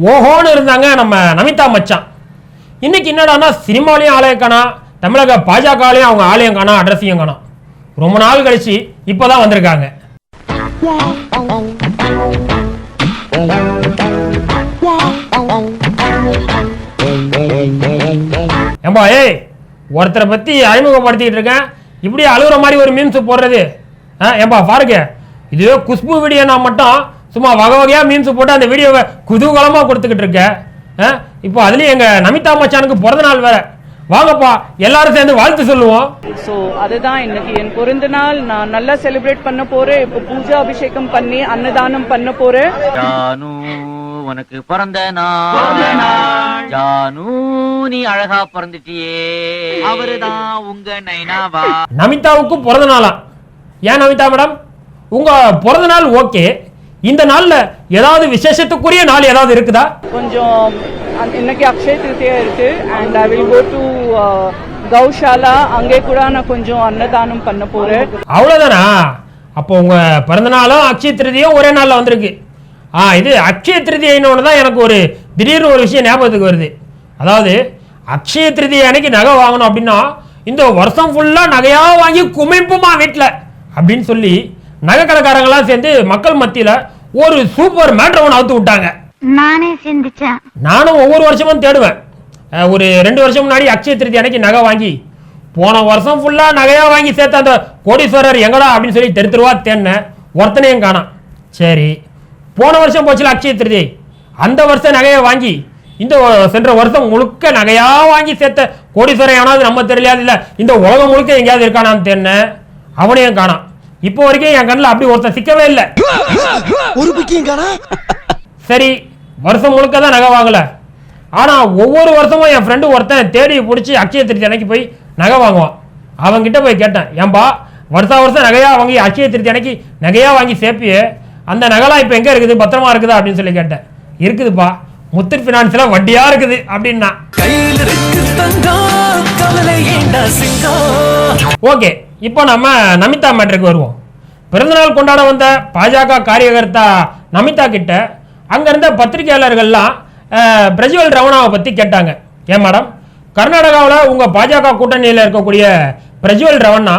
ஓஹோன்னு இருந்தாங்க நம்ம நமிதா மச்சான். இன்னைக்கு என்னடான்னா சினிமாலையும் ஆலயம் காணா தமிழக பாஜகலையும் அவங்க ஆலயம் காணா அட்ரஸையும் காணா. ரொம்ப நாள் கழிச்சு இப்போதான் வந்திருக்காங்க. ஏம்பா ஏய் ஒருத்தரை பத்தி அறிமுகப்படுத்திக்கிட்டு இருக்கேன். இப்படி அழுகுற மாதிரி ஒரு மீம்ஸ் போடுறது. ஆ ஏம்பா பாருங்க. இதுவே குஷ்பு வீடியோனா மட்டும் சும்மா வகை வகையாக மீம்ஸ் போட்டு அந்த வீடியோவை குதூகலமாக கொடுத்துக்கிட்டு இருக்க. ஆ? இப்போ அதுலேயும் எங்கள் நமிதா மச்சானுக்கு பிறந்த நாள் வேற. வாங்கப்பா எல்லாரும் சேர்ந்து வாழ்த்து சொல்லுவோம். ஸோ அதுதான் இன்னைக்கு என் பிறந்த நாள். நான் நல்லா செலிப்ரேட் பண்ண போறேன். இப்போ பூஜா அபிஷேகம் பண்ணி அன்னதானம் பண்ண போறேன். ஜானு உனக்கு பிறந்த நாள். ஜானு நீ அழகா பிறந்துட்டியே. அவருதான் உங்க நைனாவா? நமிதாவுக்கு பிறந்த நாளாம் ஏன் நமிதா மேடம்? உங்கள் பிறந்த நாள் ஓகே. இந்த நாளில் ஏதாவது விசேஷத்துக்குரிய நாள் ஏதாவது இருக்குதா? கொஞ்சம் இன்னைக்கு அக்ஷய திருத்தியா இருக்கு. And I will go to goshala. அங்கே கூட நான் கொஞ்சம் அன்னதானம் பண்ண போறேன். அவ்வளோதானா அப்போ உங்கள் பிறந்தநாளும் அக்ஷய திருதியும் ஒரே நாளில் வந்திருக்கு. ஆ இது அக்ஷய திருதியினோட தான் எனக்கு ஒரு திடீர்னு ஒரு விஷயம் ஞாபகத்துக்கு வருது. அதாவது அக்ஷய திருதியை அன்னைக்கு நகை வாங்கணும் அப்படின்னா இந்த வருஷம் ஃபுல்லாக நகையாக வாங்கி குமிப்புமா வீட்டில் அப்படின்னு சொல்லி நகை கடைக்காரங்களாம் சேர்ந்து மக்கள் மத்தியில் ஒரு சூப்பர் மேட்ரு ஒன்று அவுத்து விட்டாங்க. நானே சிந்திச்சேன். நானும் ஒவ்வொரு வருஷமும் தேடுவேன். ஒரு ரெண்டு வருஷம் முன்னாடி அக்ஷய திருதி அன்னைக்கு நகை வாங்கி போன வருஷம் ஃபுல்லாக நகையாக வாங்கி சேர்த்த அந்த கோடீஸ்வரர் எங்கடா அப்படின்னு சொல்லி தெரு தெருவா தேடினேன். ஒருத்தனையும் காணாம். சரி போன வருஷம் போச்சுல அக்ஷய திருதி. அந்த வருஷம் நகையை வாங்கி இந்த சென்ற வருஷம் முழுக்க நகையாக வாங்கி சேர்த்த கோடீஸ்வரன் எவனாவது நம்ம தெரியலையாது இல்லை இந்த உலகம் முழுக்க எங்கேயாவது இருக்கானான்னு தேடினேன். அவனையும் காணாம். இப்போ வரைக்கும் என் கண்ணில் அப்படி ஒருத்தன் சிக்கவே இல்லை. ஒரு சரி வருஷம் முழுக்க தான் நகை வாங்கல. ஆனா ஒவ்வொரு வருஷமும் என் ஃப்ரெண்டு ஒருத்தன் தேடி பிடிச்சி அக்ஷய திருத்தி அன்னைக்கு போய் நகை வாங்குவான். அவன்கிட்ட போய் கேட்டேன் ஏன்பா வருஷா வருஷம் நகையா வாங்கி அக்ஷய திருத்தி அன்னைக்கு நகையா வாங்கி சேர்ப்பியே அந்த நகைலாம் இப்போ எங்க இருக்குது? பத்திரமா இருக்குதா? அப்படின்னு சொல்லி கேட்டேன். இருக்குதுப்பா முத்தூட் ஃபினான்ஸ்ல வட்டியா இருக்குது? அப்படின்னா. ஓகே இப்போ நம்ம நமிதா மேட்ருக்கு வருவோம். பிறந்தநாள் கொண்டாட வந்த பாஜக காரியகர்த்தா நமிதா கிட்ட அங்க இருந்த பத்திரிகையாளர்கள்லாம் பிரஜ்வல் ரமணாவை பத்தி கேட்டாங்க. ஏன் மேடம் கர்நாடகாவில் உங்க பாஜக கூட்டணியில் இருக்கக்கூடிய பிரஜ்வல் ரமணா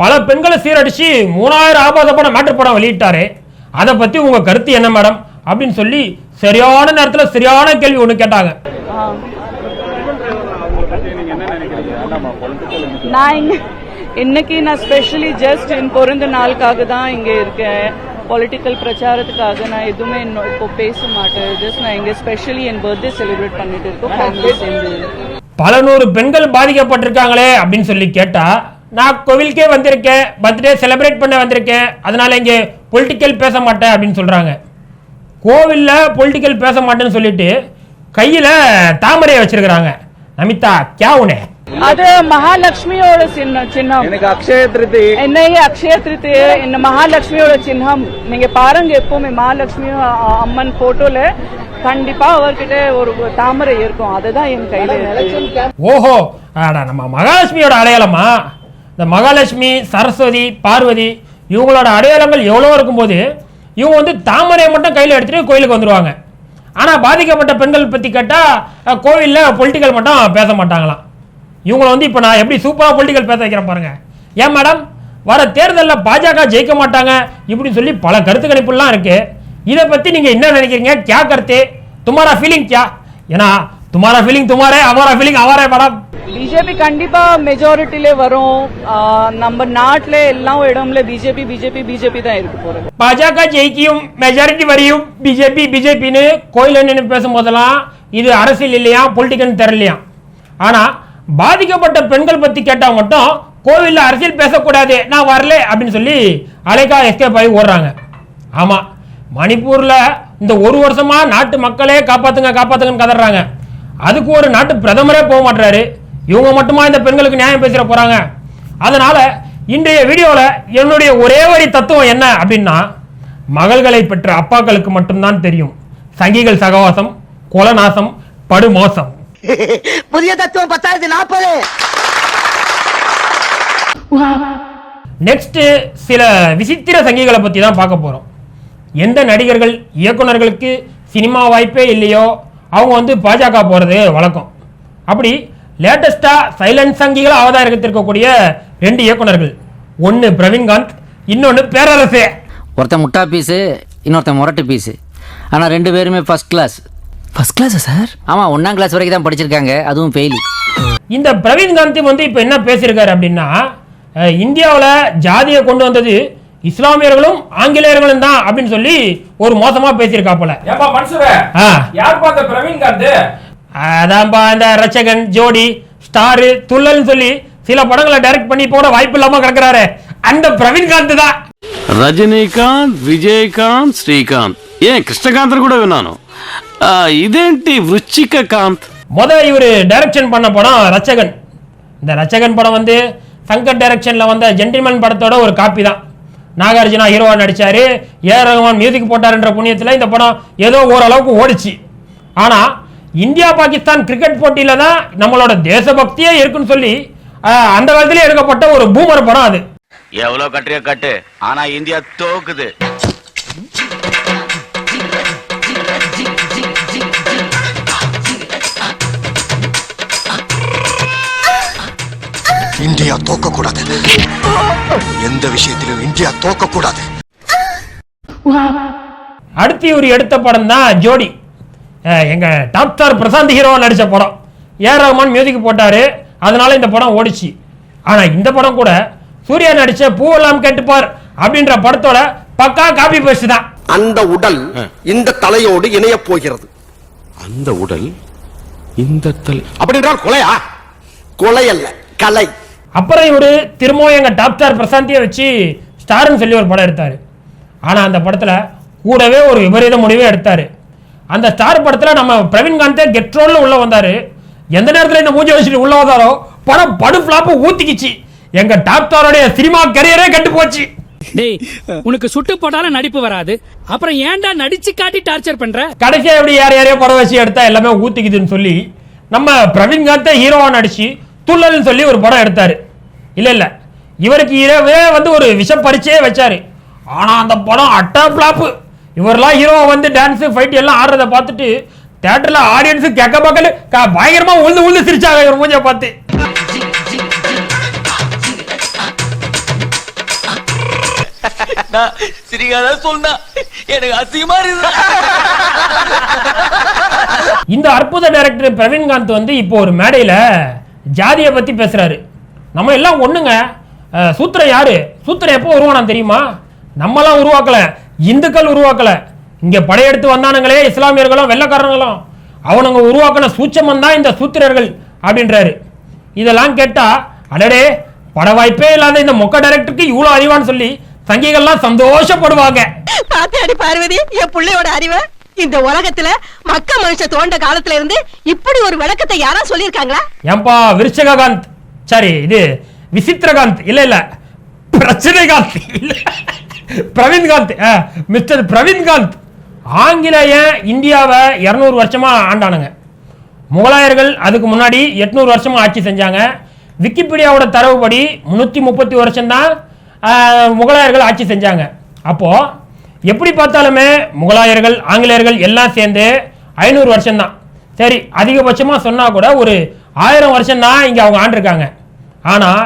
பல பெண்களை சீரடிச்சு மூணாயிரம் ஆபாத படம் மேட்ரு படம் வெளியிட்டாரு. அதை பற்றி உங்க கருத்து என்ன மேடம் அப்படின்னு சொல்லி சரியான நேரத்தில் சரியான கேள்வி ஒன்று கேட்டாங்க. நான் இன்னைக்கு நான் ஸ்பெஷலி ஜஸ்ட் என் பிறந்த நாளுக்காக தான் இங்க இருக்கேன். பொலிட்டிக்கல் பிரச்சாரத்துக்காக நான் எதுவுமே இன்னும் இப்போ பேச மாட்டேன். ஜஸ்ட் நான் இங்க ஸ்பெஷலி என் பர்த்டே செலிப்ரேட் பண்ணிட்டு இருக்கோம். ஃபேமிலி சேர்ந்து. பல நூறு பெண்கள் பாதிக்கப்பட்டிருக்காங்களே அப்படின்னு சொல்லி கேட்டா நான் கோவிலுக்கே வந்திருக்கேன். பர்த்டே செலிப்ரேட் பண்ண வந்திருக்கேன். அதனால இங்கே பொலிட்டிக்கல் பேச மாட்டேன் அப்படின்னு சொல்றாங்க. கோவில்ல பொலிட்டிக்கல் பேச மாட்டேன்னு சொல்லிட்டு கையில தாமரையை வச்சிருக்கிறாங்க. நமிதா கியா உனே அது மகாலட்சுமியோட சின்ன சின்னம். எனக்கு அக்ஷய திருதி. என்னையே அக்ஷய திருத்திய இந்த மகாலட்சுமியோட சின்னம். நீங்க பாருங்க எப்பவுமே மகாலட்சுமி அம்மன் போட்டோல கண்டிப்பா அவர்கிட்ட ஒரு தாமரை இருக்கும். அதுதான் என் கையில. ஓஹோ ஆடா நம்ம மகாலட்சுமியோட அடையாளமா? இந்த மகாலட்சுமி சரஸ்வதி பார்வதி இவங்களோட அடையாளங்கள் எவ்வளோ இருக்கும்போது இவங்க வந்து தாமரையை மட்டும் கையில் எடுத்துட்டு கோயிலுக்கு வந்துருவாங்க. ஆனால் பாதிக்கப்பட்ட பெண்கள் பற்றி கேட்டால் கோவிலில் பொலிட்டிக்கல் மட்டும் பேச மாட்டாங்களாம். இவங்கள வந்து இப்போ நான் எப்படி சூப்பராக பொலிட்டிக்கல் பேச வைக்கிறேன் பாருங்க. ஏன் மேடம் வர தேர்தலில் பாஜக ஜெயிக்க மாட்டாங்க இப்படின்னு சொல்லி பல கருத்து கணிப்புலாம் இருக்கு. இதை பற்றி நீங்கள் என்ன நினைக்கிறீங்க? கியா கருத்து? துமாரா ஃபீலிங் கியா? ஏன்னா துமாரா ஃபீலிங் துமாரே அவாரா ஃபீலிங் அவாரே மேடம் பிஜேபி கண்டிப்பா மெஜாரிட்டில வரும். நம்ம நாட்டுல எல்லா இடம்ல பிஜேபி பிஜேபி பிஜேபி தான் இருக்கு போறது. பாஜக ஜெயிக்கும் மெஜாரிட்டி வரியும் பிஜேபி பிஜேபின்னு கோயில் பேசும்போதெல்லாம் இது அரசியல் இல்லையா பொலிட்டிக்கல் தெரியலையா? ஆனா பாதிக்கப்பட்ட பெண்கள் பத்தி கேட்டா மட்டும் கோவில்ல அரசியல் பேசக்கூடாது நான் வரல அப்படின்னு சொல்லி அலைக்கா எஸ்கேப் ஆகி ஓடுறாங்க. ஆமா மணிப்பூர்ல இந்த ஒரு வருஷமா நாட்டு மக்களே காப்பாத்துங்க காப்பாத்துங்கன்னு கதறாங்க. அதுக்கு ஒரு நாட்டு பிரதமரே போக மாட்டாரு இவங்க மட்டுமா இந்த பெண்களுக்கு நியாயம் பேசிட போறாங்க? அதனால இன்றைய வீடியோவில் என்னுடைய ஒரே வரி தத்துவம் என்ன அப்படின்னா மகள்களை பெற்ற அப்பாக்களுக்கு மட்டும்தான் தெரியும். சங்கிகள் சகவாசம் கொலநாசம் படுமோசம். புதிய தத்துவம் பத்தாயிரத்தி நாற்பது. நெக்ஸ்ட் சில விசித்திர சங்கிகளை பற்றி தான் பார்க்க போகிறோம் எந்த நடிகர்கள் இயக்குனர்களுக்கு சினிமா வாய்ப்பே இல்லையோ அவங்க வந்து பாஜக போகிறது வழக்கம். அப்படி லேட்டஸ்ட்டாக சைலண்ட் சங்கிகள் அவதாரத்திருக்கக்கூடிய ரெண்டு இயக்குனர்கள் ஒன்று பிரவீன்காந்த் இன்னொன்று பேரரசே. ஒருத்தன் முட்டா பீஸு இன்னொருத்தன் முரட்டு பீஸு ஆனால் ரெண்டு பேருமே ஃபர்ஸ்ட் கிளாஸ் ஃபர்ஸ்ட் கிளாஸா சார் ஆமாம் ஒன்றாம் கிளாஸ் வரைக்கும் தான் படிச்சிருக்காங்க. அதுவும் ஃபெயிலி இந்த பிரவீன் காந்தி வந்து இப்போ என்ன பேசியிருக்காரு அப்படின்னா இந்தியாவில் ஜாதியை கொண்டு வந்தது இஸ்லாமியர்களும் ஆங்கிலேயர்களும் தான் அப்படின்னு சொல்லி ஒரு மோசமா பேசியிருக்கா போல யார்ப்பா அந்த பிரவீன் இந்த ரச்சகன் ஜோடி ஸ்டாரு துள்ளல்னு சொல்லி சில படங்களை டைரக்ட் பண்ணி போட வாய்ப்பு இல்லாம கிடக்குறாரு. அந்த பிரவீன் காந்த் தான். ரஜினிகாந்த் விஜயகாந்த் ஸ்ரீகாந்த். ஏன் கிருஷ்ணகாந்தர் கூட வேணானோ? ఇదేంటి వృచ్చిక కాంత్ முத இவர் டைரக்ஷன் பண்ண படம் ரச்சகன் இந்த ரச்சகன் படம் வந்து சங்கர் டைரக்ஷன்ல வந்த ஜென்டில்மேன் படத்தோட ஒரு காப்பி தான் நாகார்ஜுனா ஹீரோவா நடிச்சாரு ஏ ரகுமான் மியூசிக் போட்டாருன்ற புண்ணியத்தில் இந்த படம் ஏதோ ஓரளவுக்கு ஓடிச்சு ஆனா இந்தியா பாகிஸ்தான் கிரிக்கெட் போட்டியில தான் நம்மளோட தேசபக்தியே இருக்குன்னு சொல்லி அஹ், அந்த காலத்திலே எடுக்கப்பட்ட ஒரு பூமர் படம் அது எவ்வளவு கட்டுறியோ கட்டு ஆனா இந்தியா தோக்குது கூடாது எந்த விஷயத்திலும் இந்தியா தோக்க கூடாது அடுத்து இவர் எடுத்த படம் தான் ஜோடி. எங்க டாப் ஸ்டார் பிரசாந்த் ஹீரோவா நடிச்ச படம். ஏ. ரஹ்மான் மியூசிக் போட்டாரு. அதனால இந்த படம் ஓடிச்சு. ஆனா இந்த படம் கூட சூர்யா நடிச்ச பூவெல்லாம் கேட்டுப்பார் அப்படின்ற படத்தோட பக்கா காப்பி பேஸ்ட் தான். அந்த உடல் இந்த தலையோடு இணைய போகிறது. அந்த உடல் இந்த தல். அப்படின்றால் கொலையா? கொலை அல்ல கலை. அப்புறம் இவர் திரும்பவும் எங்க டாப் ஸ்டார் பிரசாந்தியை வச்சு ஸ்டார்னு சொல்லி ஒரு படம் எடுத்தாரு. ஆனா அந்த படத்துல கூடவே ஒரு விபரீத முடிவே எடுத்தாரு. அந்த ஸ்டார் படத்துல நம்ம பிரவீன்காந்தே கெட்ரோல்ல உள்ள வந்தாரு. எந்த நேரத்துல இந்த மூஞ்சி வச்சுட்டு உள்ள வந்தாரோ படம் படு ஃபிளாப்ப ஊத்திக்கிச்சு. எங்க டாப் ஸ்டாரோடைய சினிமா கரியரே கெட்டு போச்சு. டேய் உனக்கு சுட்டு போட்டாலும் நடிப்பு வராது. அப்புறம் ஏன்டா நடிச்சு காட்டி டார்ச்சர் பண்ற? கடைசியா எப்படி யார் யாரையோ படம் வச்சு எடுத்தா எல்லாமே ஊத்திக்குதுன்னு சொல்லி நம்ம பிரவீன்காந்தே ஹீரோவா நடிச்சு துள்ளல்னு சொல்லி ஒரு படம் எடுத்தாரு. இல்ல இல்ல. இவருக்கு இரவே வந்து ஒரு விஷ பரிச்சையே வச்சாரு. ஆனா அந்த படம் அட்டா பிளாப்பு இவரெல்லாம் ஹீரோவா வந்து டான்ஸ் ஃபைட் எல்லாம் ஆடுறத பார்த்துட்டு தியேட்டர்ல ஆடியன்ஸ் கெக்க பக்கல் பயங்கரமா உழுந்து உழுந்து சிரிச்சாங்க இவர் மூஞ்ச பார்த்து. இந்த அற்புத டைரக்டர் பிரவீன்காந்த் வந்து இப்போ ஒரு மேடையில் ஜாதியை பற்றி பேசுகிறாரு நம்ம எல்லாம் ஒன்றுங்க சூத்திரம் யார்? யாரு எப்போ உருவானா தெரியுமா? நம்மலாம் உருவாக்கலை. இந்துக்கள் உருவாக்கலை. இங்கே படையெடுத்து வந்தானுங்களே இஸ்லாமியர்களும் வெள்ளக்காரங்களும் அவனுங்க உருவாக்கின சூச்சமம் தான் இந்த சூத்திரர்கள் அப்படின்றாரு. இதெல்லாம் கேட்டால் அடடே பட வாய்ப்பே இல்லாத இந்த மொக்க டைரக்டருக்கு இவ்வளோ அறிவான்னு சொல்லி சங்கிகள்லாம் சந்தோஷப்படுவாங்க. பாத்தியாடி பார்வதி என் பிள்ளையோட அறிவை இந்த உலகத்துல மக்க மனுஷ தோண்ட காலத்துல இருந்து இப்படி ஒரு விளக்கத்தை யாரா சொல்லிருக்காங்களா ஏன்பா விருச்சகாந்த் சரி இது விசித்திரகாந்த். இல்ல இல்ல. பிரச்சனைகாந்த். இல்ல. பிரவீன்காந்த். ஆ, மிஸ்டர் பிரவீன்காந்த். ஆங்கிலேய இந்தியாவை இரநூறு வருஷமா ஆண்டானுங்க. முகலாயர்கள் அதுக்கு முன்னாடி எட்நூறு வருஷமா ஆட்சி செஞ்சாங்க. விக்கிபீடியாவோட தரவுப்படி முன்னூற்றி முப்பத்தி வருஷம்தான் முகலாயர்கள் ஆட்சி செஞ்சாங்க. அப்போது எப்படி பார்த்தாலுமே முகலாயர்கள் ஆங்கிலேயர்கள் எல்லாம் சேர்ந்து ஐநூறு வருஷம்தான். சரி அதிகபட்சமாக சொன்னால் கூட ஒரு ஆயிரம் வருஷம்தான் இங்கே அவங்க ஆண்டிருக்காங்க. ஆனால்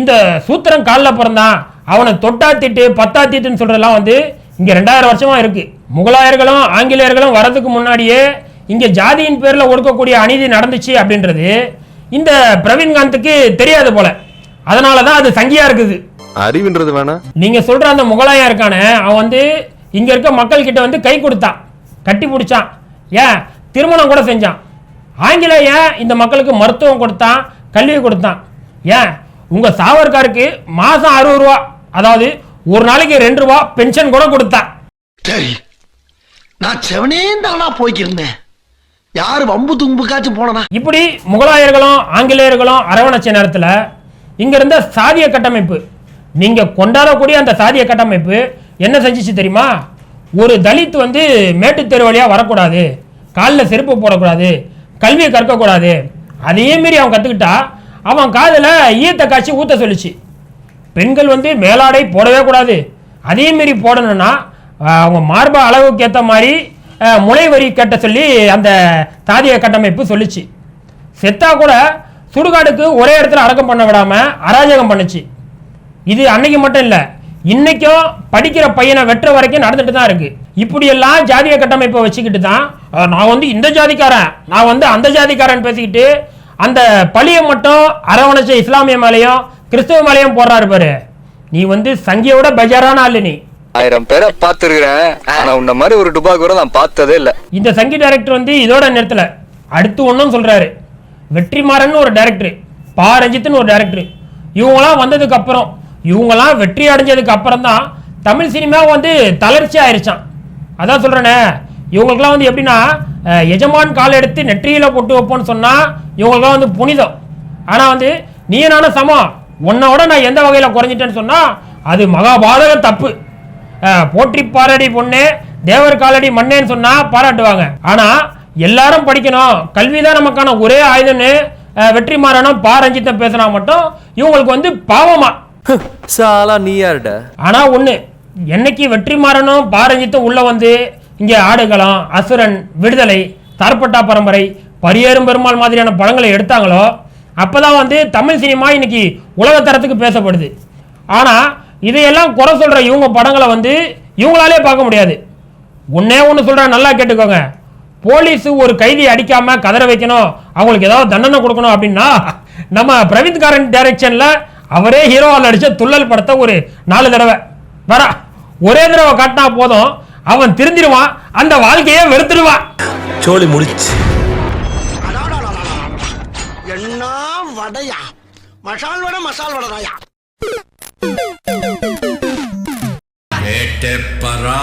இந்த சூத்திரன் காலில் பிறந்தான் அவனை தொட்டா திட்டு பத்தா திட்டுன்னு சொல்கிறதெல்லாம் வந்து இங்கே ரெண்டாயிரம் வருஷமா இருக்கு. முகலாயர்களும் ஆங்கிலேயர்களும் வரதுக்கு முன்னாடியே இங்கே ஜாதியின் பேரில் ஒடுக்கக்கூடிய அநீதி நடந்துச்சு அப்படின்றது இந்த பிரவீன்காந்துக்கு தெரியாது போல. அதனால தான் அது சங்கியா இருக்குது. அறிவுன்றது வேணா. நீங்க சொல்ற அந்த முகலாயம் இருக்கானே அவன் வந்து இங்க இருக்க மக்கள் கிட்ட வந்து கை கொடுத்தான். கட்டி பிடிச்சான். ஏன்? திருமணம் கூட செஞ்சான். ஆங்கிலேயன் இந்த மக்களுக்கு மருத்துவம் கொடுத்தான் கல்வி கொடுத்தான். ஏன்? உங்க சாவர்காருக்கு மாசம் அறுபது ரூபா அதாவது ஒரு நாளைக்கு ரெண்டு ரூபா பென்ஷன் கூட கொடுத்தான். சரி நான் செவனே தானா போய்க்கிருந்தேன். யாரு வம்பு தும்புக்காச்சும் போனனா? இப்படி முகலாயர்களும் ஆங்கிலேயர்களும் அரவணைச்ச நேரத்தில் இங்க இருந்த சாதிய கட்டமைப்பு நீங்க கொண்டாடக்கூடிய அந்த சாதிய கட்டமைப்பு என்ன செஞ்சிச்சு தெரியுமா? ஒரு தலித் வந்து மேட்டுத்தெரு வழியாக வரக்கூடாது. காலில் செருப்பு போடக்கூடாது. கல்வியை கற்கக்கூடாது. அதையே மாரி அவன் கற்றுக்கிட்டா அவன் காதில் ஈத்த காய்ச்சி ஊற்ற சொல்லுச்சு. பெண்கள் வந்து மேலாடை போடவே கூடாது. அதே மாரி போடணும்னா அவங்க மார்பா அளவுக்கு ஏற்ற மாதிரி முளை வரி கட்ட சொல்லி அந்த தாதிய கட்டமைப்பு சொல்லுச்சு. செத்தா கூட சுடுகாடுக்கு ஒரே இடத்துல அடக்கம் பண்ண விடாமல் அராஜகம் பண்ணுச்சு. இது அன்னைக்கு மட்டும் இல்லை இன்னைக்கும் படிக்கிற பையனை வெட்டுற வரைக்கும் நடந்துட்டு தான் இருக்கு. இப்படியெல்லாம் ஜாதிய கட்டமைப்பை வச்சுக்கிட்டு தான் நான் வந்து இந்த ஜாதிக்காரன் நான் வந்து அந்த ஜாதிக்காரன் பேசிக்கிட்டு அந்த பழியை மட்டும் அரவணைச்ச இஸ்லாமிய மேலேயும் கிறிஸ்தவ மேலேயும் போடுறாரு பாரு. நீ வந்து சங்கியோட பஜாரான ஆளு நீ. ஆயிரம் பேரை பார்த்துருக்கிறேன். ஆனா உன்ன மாதிரி ஒரு டுபா கூட நான் பார்த்ததே இல்ல. இந்த சங்கி டைரக்டர் வந்து இதோட நிறுத்தல. அடுத்து ஒன்றும் சொல்றாரு. வெற்றிமாறன் ஒரு டைரக்டர் பா ரஞ்சித்னு ஒரு டைரக்டர் இவங்களாம் வந்ததுக்கு அப்புறம் இவங்கெல்லாம் வெற்றி அடைஞ்சதுக்கு அப்புறம் தான் தமிழ் சினிமா வந்து தளர்ச்சி ஆயிருச்சான் அதான் சொல்றேனே இவங்களுக்குலாம் வந்து எப்படின்னா எஜமான் கால் எடுத்து நெற்றியில் போட்டு வைப்போம்னு சொன்னால் இவங்களுக்குலாம் வந்து புனிதம். ஆனால் வந்து நீ நானும் சமம் உன்னோட நான் எந்த வகையில் குறைஞ்சிட்டேன்னு சொன்னால் அது மகாபாதக தப்பு. போற்றி பாராடி பொண்ணு தேவர் காலடி மண்ணேன்னு சொன்னால் பாராட்டுவாங்க. ஆனால் எல்லாரும் படிக்கணும் கல்வி தான் நமக்கான ஒரே ஆயுதம்னு வெற்றி வெற்றிமாறனும் பா ரஞ்சித்தம் பேசினா மட்டும் இவங்களுக்கு வந்து பாவமாக சாலா நீ யாருடா ஆனா ஒண்ணு என்னைக்கு வெற்றிமாறனும் பாரஞ்சித்தும் உள்ள வந்து இங்க ஆடுகளம் அசுரன் விடுதலை தரப்பட்டா பரம்பரை பரியேறும் பெருமாள் மாதிரியான படங்களை எடுத்தாங்களோ அப்பதான் வந்து தமிழ் சினிமா இன்னைக்கு உலகத்தரத்துக்கு பேசப்படுது. ஆனா இதையெல்லாம் குறை சொல்ற இவங்க படங்களை வந்து இவங்களாலே பார்க்க முடியாது. ஒன்னே ஒன்று சொல்றேன் நல்லா கேட்டுக்கோங்க. போலீஸ் ஒரு கைதி அடிக்காம கதற வைக்கணும் அவங்களுக்கு ஏதாவது தண்டனை கொடுக்கணும் அப்படின்னா நம்ம பிரவீத்காரன் டைரக்ஷன்ல அவரே ஹீரோவால் நடிச்ச துள்ளல் படத்தை ஒரு நாலு தடவை. வரா ஒரே தடவை காட்டினா போதும். அவன் திருந்திடுவான் அந்த வாழ்க்கையே வெறுத்துடுவான். சோலி முடிச்சு. என்ன வடையா? மசால் வடை மசால் வடைதாயா? பரா